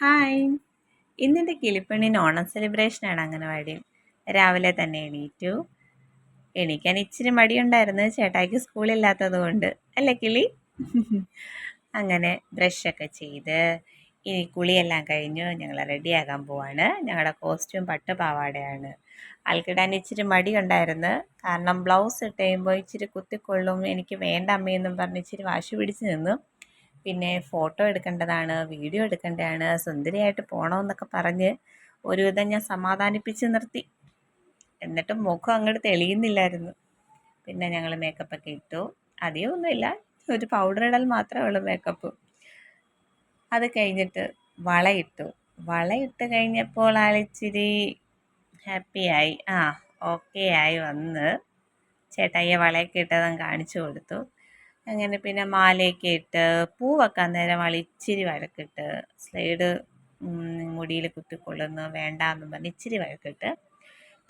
Hi. ഇന്നെന്റെ കിളിപ്പെണ്ണിന് ഓണം സെലിബ്രേഷനാണ് അംഗനവാടിയിൽ രാവിലെ തന്നെ എണീറ്റു. എണീക്കാൻ ഇച്ചിരി മടിയുണ്ടായിരുന്നു. ചേട്ടായിക്ക് സ്കൂളില്ലാത്തത് കൊണ്ട്. അല്ലേ കിളി? അങ്ങനെ ബ്രഷൊക്കെ ചെയ്ത് ഇനി കുളിയെല്ലാം കഴിഞ്ഞു. ഞങ്ങൾ റെഡിയാകാൻ പോവാണ്. ഞങ്ങളുടെ കോസ്റ്റ്യൂം പട്ട് പാവാടയാണ് ആൾക്കിടാൻ ഇച്ചിരി മടിയുണ്ടായിരുന്നു. കാരണം ബ്ലൗസ് ഇട്ട് കഴിയുമ്പോൾ ഇച്ചിരി കുത്തിക്കൊള്ളും. എനിക്ക് വേണ്ട അമ്മയെന്നും പറഞ്ഞ് ഇച്ചിരി വാശി പിടിച്ച് നിന്നു. പിന്നെ ഫോട്ടോ എടുക്കേണ്ടതാണ് വീഡിയോ എടുക്കേണ്ടതാണ് സുന്ദരിയായിട്ട് പോകണമെന്നൊക്കെ പറഞ്ഞ് ഒരുവിധം ഞാൻ സമാധാനിപ്പിച്ച് നിർത്തി. എന്നിട്ടും മുഖം അങ്ങോട്ട് തെളിയുന്നില്ലായിരുന്നു. പിന്നെ ഞങ്ങൾ മേക്കപ്പൊക്കെ ഇട്ടു. അധികമൊന്നുമില്ല ഒരു പൗഡർ ഇടൽ മാത്രമേ ഉള്ളൂ മേക്കപ്പ് അത് കഴിഞ്ഞിട്ട് വളയിട്ടു വളയിട്ട് കഴിഞ്ഞപ്പോൾ ആളിച്ചിരി ഹാപ്പിയായി ആ ഓക്കെ ആയി വന്ന് ചേട്ടായിയെ വളയൊക്കെ ഇട്ടതും കാണിച്ചു കൊടുത്തു. അങ്ങനെ പിന്നെ മാലയൊക്കെ ഇട്ട് പൂ വെക്കാൻ നേരം ഇച്ചിരി വഴക്കിട്ട് സ്ലൈഡ് മുടിയിൽ കുത്തിക്കൊള്ളുന്നു വേണ്ട എന്നും പറഞ്ഞ് ഇച്ചിരി വഴക്കിട്ട്.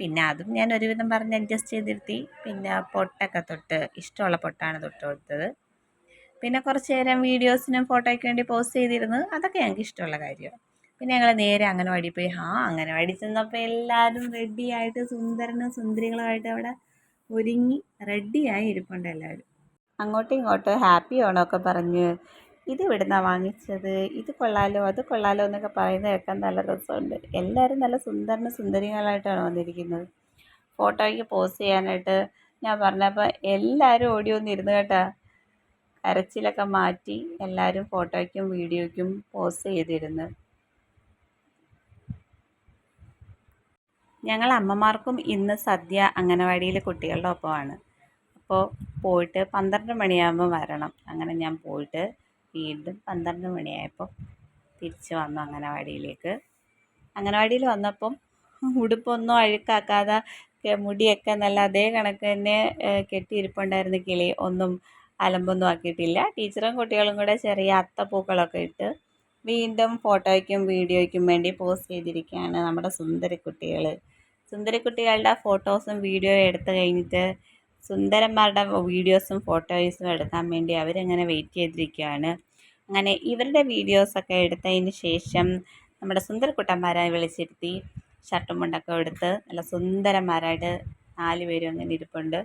പിന്നെ അതും ഞാൻ ഒരുവിധം പറഞ്ഞ് അഡ്ജസ്റ്റ് ചെയ്തിരുത്തി. പിന്നെ പൊട്ടൊക്കെ തൊട്ട് ഇഷ്ടമുള്ള പൊട്ടാണ് തൊട്ട് കൊടുത്തത്. പിന്നെ കുറച്ച് നേരം വീഡിയോസിനും ഫോട്ടോയ്ക്ക് വേണ്ടി പോസ്റ്റ് ചെയ്തിരുന്നു. അതൊക്കെ ഞങ്ങൾക്ക് ഇഷ്ടമുള്ള കാര്യമാണ് പിന്നെ ഞങ്ങൾ നേരെ അംഗനവാടി പോയി. ആ അംഗനവാടി ചെന്നപ്പോൾ എല്ലാവരും റെഡിയായിട്ട് സുന്ദരനും സുന്ദരികളുമായിട്ട് അവിടെ ഒരുങ്ങി റെഡിയായി ഇരിപ്പുണ്ട് എല്ലാവരും. അങ്ങോട്ടും ഇങ്ങോട്ടും ഹാപ്പി ഓണമൊക്കെ പറഞ്ഞ് ഇത് ഇവിടുന്നാണ് വാങ്ങിച്ചത് ഇത് കൊള്ളാലോ അത് കൊള്ളാലോ എന്നൊക്കെ പറയുന്നത് കേൾക്കാൻ നല്ല രസമുണ്ട്. എല്ലാവരും നല്ല സുന്ദരനും സുന്ദരികളായിട്ടാണ് വന്നിരിക്കുന്നത്. ഫോട്ടോയ്ക്ക് പോസ് ചെയ്യാനായിട്ട് ഞാൻ പറഞ്ഞപ്പോൾ എല്ലാവരും ഓടി വന്നിരുന്നു കേട്ടോ. കരച്ചിലൊക്കെ മാറ്റി എല്ലാവരും ഫോട്ടോയ്ക്കും വീഡിയോയ്ക്കും പോസ് ചെയ്തിരുന്നു. ഞങ്ങൾ അമ്മമാർക്കും ഇന്ന് സദ്യ അംഗനവാടിയിൽ കുട്ടികളുടെ ഒപ്പമാണ്. അപ്പോൾ പോയിട്ട് പന്ത്രണ്ട് മണിയാകുമ്പോൾ വരണം. അങ്ങനെ ഞാൻ പോയിട്ട് വീണ്ടും പന്ത്രണ്ട് മണിയായപ്പോൾ തിരിച്ച് വന്നു അംഗനവാടിയിലേക്ക്. അംഗനവാടിയിൽ വന്നപ്പം ഉടുപ്പൊന്നും അഴുക്കാക്കാതെ മുടിയൊക്കെ നല്ല അതേ കണക്ക് തന്നെ കെട്ടിയിരിപ്പുണ്ടായിരുന്ന കിളി. ഒന്നും അലമ്പൊന്നും ആക്കിയിട്ടില്ല. ടീച്ചറും കുട്ടികളും കൂടെ ചെറിയ അത്തപ്പൂക്കളൊക്കെ ഇട്ട് വീണ്ടും ഫോട്ടോയ്ക്കും വീഡിയോയ്ക്കും വേണ്ടി പോസ്റ്റ് ചെയ്തിരിക്കുകയാണ് നമ്മുടെ സുന്ദരി കുട്ടികൾ സുന്ദരി കുട്ടികളുടെ ഫോട്ടോസും വീഡിയോയും എടുത്തു കഴിഞ്ഞിട്ട് സുന്ദരന്മാരുടെ വീഡിയോസും ഫോട്ടോസും എടുക്കാൻ വേണ്ടി അവരങ്ങനെ വെയിറ്റ് ചെയ്തിരിക്കുകയാണ്. അങ്ങനെ ഇവരുടെ വീഡിയോസൊക്കെ എടുത്തതിന് ശേഷം നമ്മുടെ സുന്ദരക്കുട്ടന്മാരെ വിളിച്ചിരുത്തി ഷർട്ടും മുണ്ടൊക്കെ എടുത്ത് നല്ല സുന്ദരന്മാരായിട്ട് നാല് പേരും അങ്ങനെ ഇരിപ്പുണ്ട്.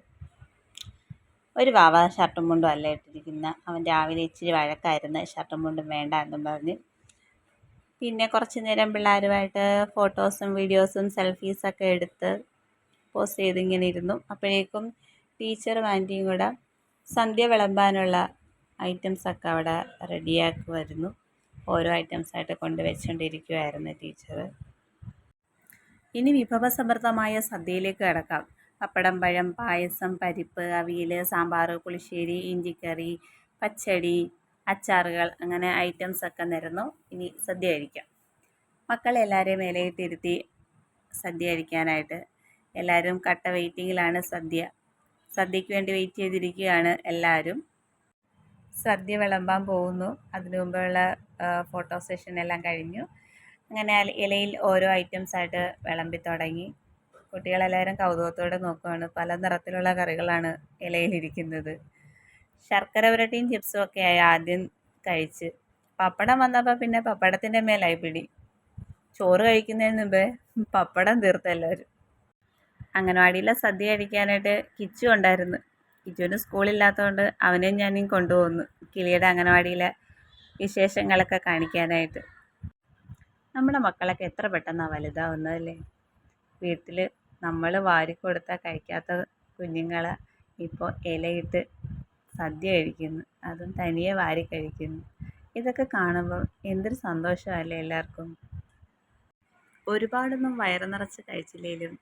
ഒരു വാവ ഷർട്ടും മുണ്ടും അല്ല ഇട്ടിരിക്കുന്ന. അവൻ രാവിലെ ഇച്ചിരി വഴക്കായിരുന്നു. ഷർട്ടും മുണ്ടും വേണ്ട എന്നും പറഞ്ഞ്. പിന്നെ കുറച്ച് നേരം പിള്ളേരുമായിട്ട് ഫോട്ടോസും വീഡിയോസും സെൽഫീസൊക്കെ എടുത്ത് പോസ്റ്റ് ചെയ്തിങ്ങനെ ഇരുന്നു. അപ്പോഴേക്കും ടീച്ചറും ആന്റിയും കൂടെ സന്ധ്യ വിളമ്പാനുള്ള ഐറ്റംസൊക്കെ അവിടെ റെഡിയാക്കുമായിരുന്നു. ഓരോ ഐറ്റംസായിട്ട് കൊണ്ട് വെച്ചുകൊണ്ടിരിക്കുമായിരുന്നു ടീച്ചർ. ഇനി വിഭവസമൃദ്ധമായ സദ്യയിലേക്ക് കിടക്കാം. പപ്പടം പഴം പായസം പരിപ്പ് അവിയൽ സാമ്പാർ പുളിശ്ശേരി ഇഞ്ചിക്കറി പച്ചടി അച്ചാറുകൾ അങ്ങനെ ഐറ്റംസൊക്കെ നിരന്നു. ഇനി സദ്യ കഴിക്കാം. മക്കളെല്ലാവരെയും ഇലയിട്ടിരുത്തി സദ്യ കഴിക്കാനായിട്ട് എല്ലാവരും കട്ട വെയിറ്റിങ്ങിലാണ് സദ്യ സദ്യയ്ക്ക് വേണ്ടി വെയിറ്റ് ചെയ്തിരിക്കുകയാണ് എല്ലാവരും സദ്യ വിളമ്പാൻ പോകുന്നു. അതിനു മുമ്പുള്ള ഫോട്ടോ സെഷൻ എല്ലാം കഴിഞ്ഞു. അങ്ങനെ ഇലയിൽ ഓരോ ഐറ്റംസ് ആയിട്ട് വിളമ്പി തുടങ്ങി. കുട്ടികളെല്ലാവരും കൗതുകത്തോടെ നോക്കുകയാണ് പല നിറത്തിലുള്ള കറികളാണ് ഇലയിലിരിക്കുന്നത്. ശർക്കര പുരട്ടിയും ചിപ്സും ഒക്കെ ആയി ആദ്യം കഴിച്ച്. പപ്പടം വന്നപ്പോൾ പിന്നെ പപ്പടത്തിന്റെ മേലായി പിടി. ചോറ് കഴിക്കുന്നതിന് മുമ്പേ പപ്പടം തീർത്തെല്ലാവരും അംഗനവാടിയിലെ സദ്യ കഴിക്കാനായിട്ട് കിച്ചു ഉണ്ടായിരുന്നു. കിച്ചുവിന് സ്കൂളില്ലാത്തതുകൊണ്ട് അവനെയും ഞാനും കൊണ്ടുപോകുന്നു കിളിയുടെ അംഗനവാടിയിലെ വിശേഷങ്ങളൊക്കെ കാണിക്കാനായിട്ട്. നമ്മുടെ മക്കളൊക്കെ എത്ര പെട്ടെന്നാണ് വലുതാവുന്നതല്ലേ? വീട്ടിൽ നമ്മൾ വാരിക്കൊടുത്താൽ കഴിക്കാത്ത കുഞ്ഞുങ്ങളെ ഇപ്പോൾ ഇലയിട്ട് സദ്യ കഴിക്കുന്നു. അതും തനിയെ വാരി കഴിക്കുന്നു. ഇതൊക്കെ കാണുമ്പോൾ എന്തൊരു സന്തോഷമല്ലേ എല്ലാവർക്കും? ഒരുപാടൊന്നും വയറ് നിറച്ച് കഴിച്ചില്ലെങ്കിലും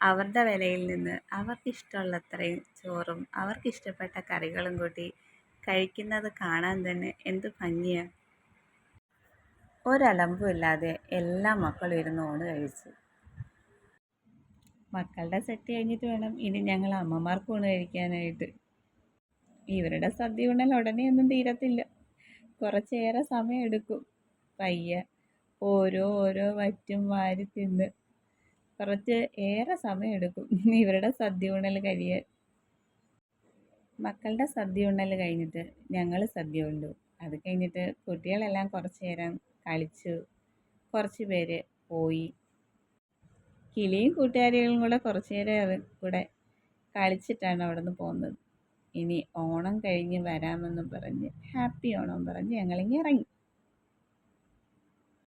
അവരുടെ വിലയിൽ നിന്ന് അവർക്കിഷ്ടമുള്ളത്രയും ചോറും അവർക്കിഷ്ടപ്പെട്ട കറികളും കൂട്ടി കഴിക്കുന്നത് കാണാൻ തന്നെ എന്ത് ഭംഗിയാണ് ഒരലമ്പും ഇല്ലാതെ എല്ലാ മക്കളും ഇരുന്ന് ഊണ് കഴിച്ചു. മക്കളുടെ സെറ്റ് കഴിഞ്ഞിട്ട് വേണം ഇനി ഞങ്ങൾ അമ്മമാർക്ക് ഊണ് കഴിക്കാനായിട്ട്. ഇവരുടെ സദ്യ ഉണ്ണൽ ഉടനെയൊന്നും തീരത്തില്ല. കുറച്ചേറെ സമയം എടുക്കും. പയ്യെ ഓരോ ഓരോ വറ്റും വാരി തിന്ന് കുറച്ച് ഏറെ സമയമെടുക്കും ഇവരുടെ സദ്യ ഉണ്ണൽ കഴിയാൻ മക്കളുടെ സദ്യ ഉണ്ണൽ കഴിഞ്ഞിട്ട് ഞങ്ങൾ സദ്യ ഉണ്ടു. അത് കഴിഞ്ഞിട്ട് കുട്ടികളെല്ലാം കുറച്ച് നേരം കളിച്ചു. കുറച്ച് പേര് പോയി. കിളിയും കൂട്ടുകാരികളും കൂടെ കുറച്ച് നേരം കൂടെ കളിച്ചിട്ടാണ് അവിടെ നിന്ന് പോകുന്നത് ഇനി ഓണം കഴിഞ്ഞ് വരാമെന്ന് പറഞ്ഞ് ഹാപ്പി ഓണം പറഞ്ഞ് ഞങ്ങളിങ്ങി ഇറങ്ങി.